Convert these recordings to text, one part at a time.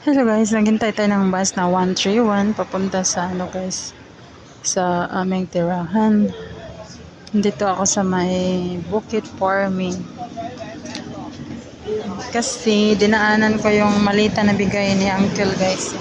Hello guys, naghintay tayo ng bus na 131 papunta sa ano guys sa aming tirahan. Dito ako sa may Bukit Farming. Kasi dinaanan ko yung malita na bigay ni Uncle guys.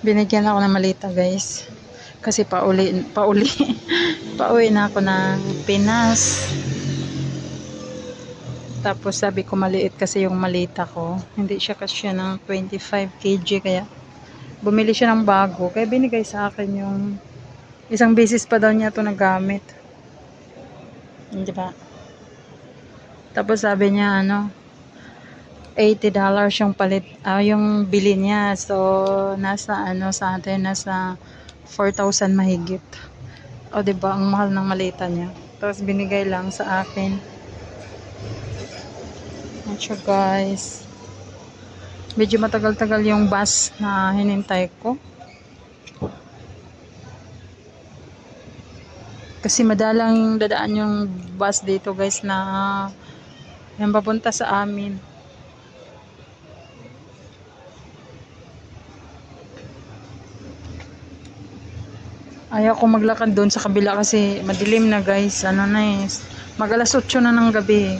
Binigyan ako ng malita guys. Kasi pauli, pauli, pauwi na ako ng Pinas. Tapos sabi ko maliit kasi yung malita ko. Hindi siya kasi ng 25 kg kaya bumili siya ng bago. Kaya binigay sa akin yung isang beses pa daw niya to nagamit. Hindi ba? Tapos sabi niya ano, 80 dollars yung palit ah, yung bili niya. So nasa ano sa atin nasa 4,000 mahigit. O 'di ba ang mahal ng malita niya. Tapos binigay lang sa akin. At siya, guys. Medyo matagal-tagal yung bus na hinintay ko. Kasi madalang dadaan yung bus dito guys na yan papunta sa amin. Ayaw ko maglakad doon sa kabila kasi madilim na guys. Ano na eh. Mag alas 8 na ng gabi.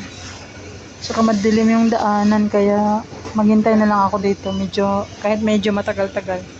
Saka madilim yung daanan kaya maghintay na lang ako dito. Medyo, kahit medyo matagal-tagal.